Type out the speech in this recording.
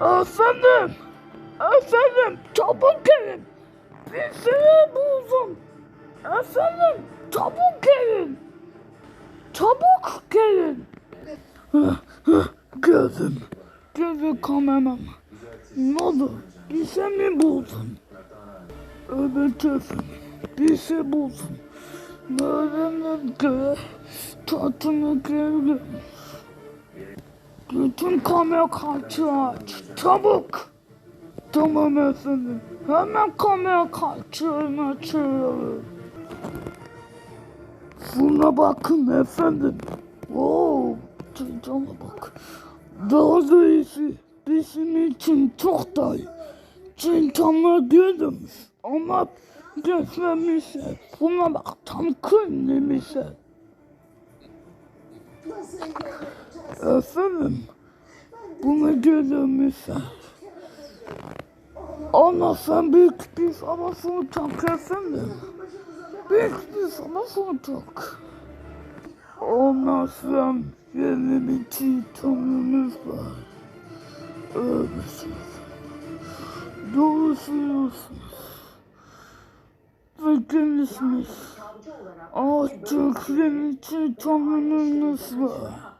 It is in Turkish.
Efendim, efendim, çabuk gelin. Bir seni buldum. Efendim, çabuk gelin. Çabuk gelin. Geldim. Geldim kameraman. Ne oldu? Bir şey mi buldun? Evet efendim. Bir şey buldum. Nereden göre tatını geldim. Bütün kamera kartını aç. Çabuk. Tamam efendim. Hemen kamera kartını açıyorum. Şuna bakın efendim. Oo, cicama bak. Daha da iyisi. Bizim için çok daha iyi. Çintamla görmüş ama geçmemişler. Buna bak tam kırmızı. Efendim, bunu görmüşler. Ama sen büyük bir savaş olacak efendim. Büyük bir savaş olacak. Ondan sonra yeni bir çiğtamımız var. Evet. Doğru söylüyorsunuz. Ve gelişmiş. Artık yeni çiğtamımız var.